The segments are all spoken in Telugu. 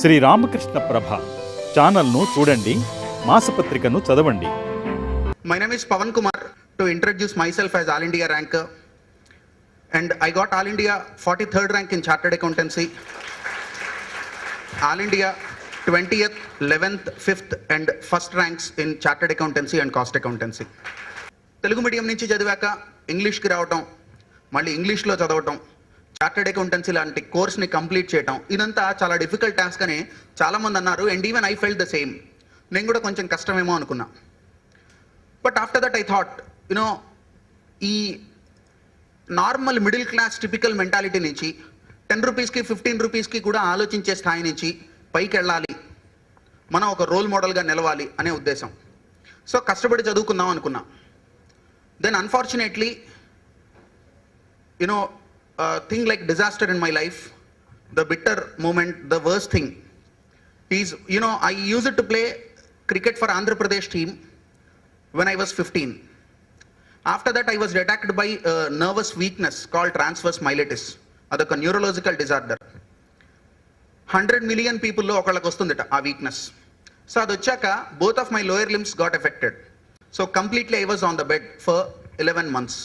శ్రీ రామకృష్ణ ప్రభ ఛానల్ను చూడండి మాసపత్రికను చదవండి. My name is Pavan Kumar to introduce myself as all India rank and I got all India forty third rank in chartered accountancy all India twentieth eleventh fifth and first ranks in chartered accountancy and cost accountancy Telugu medium నుంచి చదివాక ఇంగ్లీష్కి రావటం మళ్ళీ ఇంగ్లీష్లో చదవటం చార్టెడ్ అకౌంటెన్సీ లాంటి కోర్స్ని కంప్లీట్ చేయటం ఇదంతా చాలా డిఫికల్ట్ టాస్క్ అని చాలామంది అన్నారు. And even I felt the same నేను కూడా కొంచెం కష్టమేమో అనుకున్నా. But after that I thought you know ఈ normal middle class typical mentality నుంచి టెన్ రూపీస్కి ఫిఫ్టీన్ రూపీస్కి కూడా ఆలోచించే స్థాయి నుంచి పైకి వెళ్ళాలి. మనం ఒక రోల్ మోడల్గా నిలవాలి అనే ఉద్దేశం. సో కష్టపడి చదువుకుందాం అనుకున్నా. Then unfortunately you know thing like disaster in my life the bitter moment the worst thing is you know I use it to play cricket for Andhra Pradesh team when I was 15. After that, I was attacked by a nervous weakness called transverse myelitis. అదొక న్యూరలాజికల్ డిజార్డర్ హండ్రెడ్ మిలియన్ పీపుల్లో ఒకళ్ళకి వస్తుందట ఆ వీక్నెస్ సో అది వచ్చాక both of my lower limbs got affected so completely I was on the bed for eleven months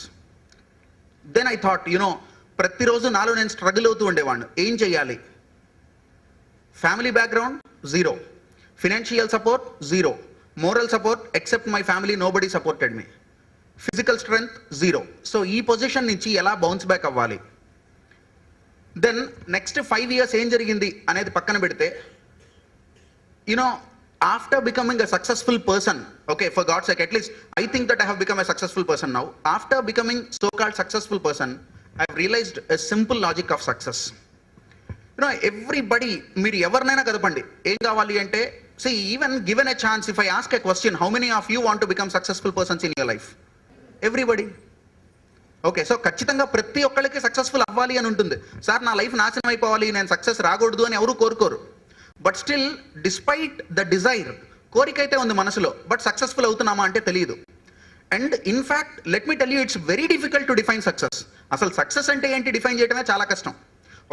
then I thought you know ప్రతిరోజు నాలో నేను స్ట్రగుల్ అవుతూ ఉండేవాడిని. ఏం చేయాలి family background zero. Financial support zero. Moral support except my family nobody supported me. Physical strength zero. So ఈ పొజిషన్ నుంచి ఎలా బౌన్స్ బ్యాక్ అవ్వాలి? దెన్ నెక్స్ట్ ఫైవ్ ఇయర్స్ ఏం జరిగింది అనేది పక్కన పెడితే you know after becoming a successful person okay for God sake at least I think that I have become a successful person now. After becoming so called successful person I realised a simple logic of success you know everybody మీరు ఎవరినైనా కదపండి. ఏం కావాలి అంటే so even given a chance if I ask a question how many of you want to become successful persons in your life everybody okay so ఖచ్చితంగా ప్రతి ఒక్కరికి సక్సెస్ఫుల్ అవ్వాలి అని ఉంటుంది. సార్ నా లైఫ్ నాశనం అయిపోవాలి నేను సక్సెస్ రాకూడదు అని ఎవరు కోరుకోరు. But still despite the desire కోరిక అయితే ఉంది మనసులో బట్ సక్సెస్ఫుల్ అవుతున్నామా అంటే తెలియదు and in fact let me tell you it's very difficult to define success అసలు సక్సెస్ అంటే ఏంటి డిఫైన్ చేయడమే చాలా కష్టం.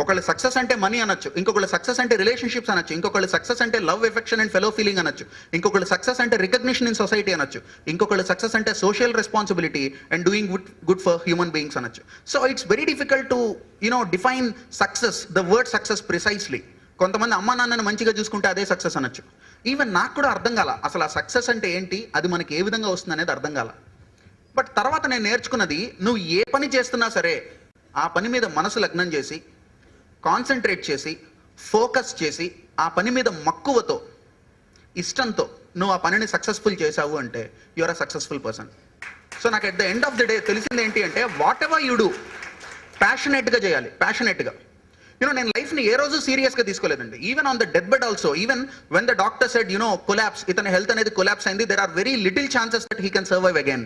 ఒకళ్ళు సక్సెస్ అంటే మనీ అనొచ్చు ఇంకొకళ్ళు సక్సెస్ అంటే రిలేషన్షిప్స్ అనొచ్చు ఇంకొకళ్ళు సక్సెస్ అంటే love affection and fellow feeling అనొచ్చు ఇంకొకళ్ళు సక్సెస్ అంటే రికగ్నిషన్ ఇన్ సొసైటీ అనొచ్చు ఇంకొకళ్ళు సక్సెస్ అంటే social responsibility and doing good good for human beings అనొచ్చు. So it's very difficult to you know define success the word success precisely కొంతమంది అమ్మ నాన్నను మంచిగా చూసుకుంటే అదే సక్సెస్ అనొచ్చు. ఈవెన్ నాకు కూడా అర్థం కాల అసలు ఆ సక్సెస్ అంటే ఏంటి అది మనకి ఏ విధంగా వస్తుంది అనేది అర్థం కాల. బట్ తర్వాత నేను నేర్చుకున్నది నువ్వు ఏ పని చేస్తున్నా సరే ఆ పని మీద మనసు లగ్నం చేసి కాన్సన్ట్రేట్ చేసి ఫోకస్ చేసి ఆ పని మీద మక్కువతో ఇష్టంతో నువ్వు ఆ పనిని సక్సెస్ఫుల్ చేసావు అంటే you're a successful person so నాకు at the end of the day తెలిసింది ఏంటి అంటే వాట్ ఎవర్ యూ డూ ప్యాషనెట్గా చేయాలి ప్యాషనెట్గా యూనో నేను లైఫ్ని ఏ రోజు సీరియస్గా తీసుకోలేదండి. Even on the death bed also even when the doctor said you know collapse ఇతని హెల్త్ అనేది కొలాప్స్ అయింది there are very little chances that he can survive again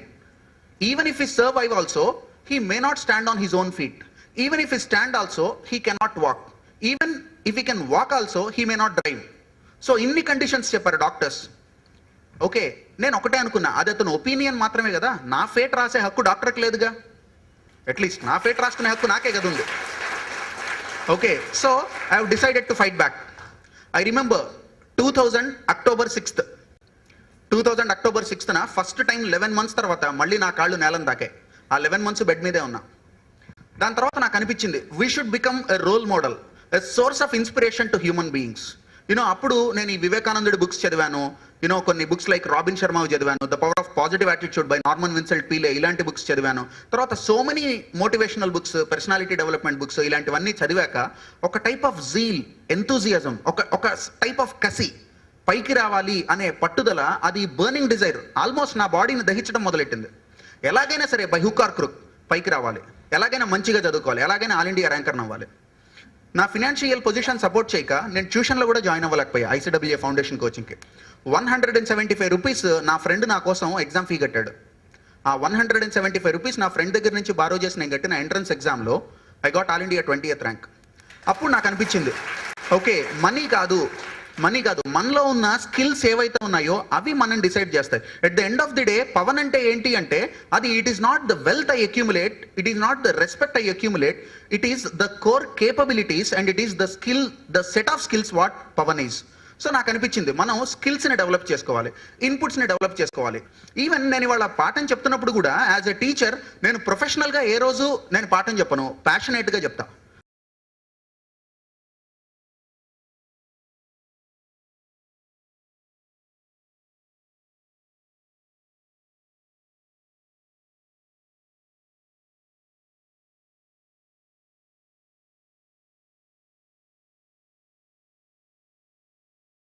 even if he survive also he may not stand on his own feet. Even if he stand also he cannot walk. Even if he can walk also he may not drive. So ఇన్ని కండిషన్స్ చెప్పారు డాక్టర్స్ ఓకే నేను ఒకటే అనుకున్నా. అది అతను ఒపీనియన్ మాత్రమే కదా. నా ఫేట్ రాసే హక్కు డాక్టర్కి లేదుగా. అట్లీస్ట్ నా ఫేట్ రాసుకునే హక్కు నాకే కదా ఉంది. Okay so I have decided to fight back I remember two thousand October sixth two thousand October సిక్స్త్న first time eleven months తర్వాత మళ్ళీ నా కాళ్ళు నేలం దాకే. ఆ లెవెన్ మంత్స్ బెడ్ మీదే ఉన్నా. దాని తర్వాత నాకు అనిపించింది we should become a role model a source of inspiration to human beings you know అప్పుడు నేను ఈ వివేకానందుడి బుక్స్ చదివాను యూనో కొన్ని బుక్స్ లైక్ రాబిన్ శర్మ చదివాను the power of positive attitude by Norman Vincent Peale ఇలాంటి బుక్స్ చదివాను. తర్వాత so many motivational books personality development books ఇలాంటివన్నీ చదివాక ఒక టైప్ ఆఫ్ జీల్ ఎంతూజియాజం ఒక ఒక టైప్ ఆఫ్ కసి పైకి రావాలి అనే పట్టుదల అది బర్నింగ్ డిజైర్ ఆల్మోస్ట్ నా బాడీని దహించడం మొదలెట్టింది. ఎలాగైనా సరే బై హుకార్ క్రుక్ పైకి రావాలి. ఎలాగైనా మంచిగా చదువుకోవాలి. ఎలాగైనా ఆల్ ఇండియా ర్యాంకర్ అవ్వాలి. నా ఫినాన్షియల్ పొజిషన్ సపోర్ట్ చేయక నేను ట్యూషన్లో కూడా జాయిన్ అవ్వలేకపోయా ఐసీడబ్ల్యూఏ ఫౌండేషన్ కోచింగ్కి one hundred and seventy five rupees నా ఫ్రెండ్ నా కోసం ఎగ్జామ్ ఫీ కట్టాడు. ఆ one hundred and seventy five rupees నా ఫ్రెండ్ దగ్గర నుంచి బారో చేసి నేను కట్టిన ఎంట్రన్స్ ఎగ్జామ్లో I got all India twenty rank అప్పుడు నాకు అనిపించింది ఓకే మనీ కాదు మనీ కాదు మనలో ఉన్న స్కిల్స్ ఏవైతే ఉన్నాయో అవి మనం డిసైడ్ చేస్తాయి. At the end of the day Pavan అంటే ఏంటి అంటే అది it is not the wealth I accumulate it is not the respect I accumulate it is the core capabilities and it is the skill the set of skills what Pavan is so నాకు అనిపించింది మనం స్కిల్స్ని డెవలప్ చేసుకోవాలి ఇన్పుట్స్ని డెవలప్ చేసుకోవాలి. ఈవెన్ నేను ఇవాళ పాఠం చెప్తున్నప్పుడు కూడా యాజ్ ఎ టీచర్ నేను ప్రొఫెషనల్గా ఏ రోజు నేను పాఠం చెప్పను ప్యాషనేట్గా చెప్తా.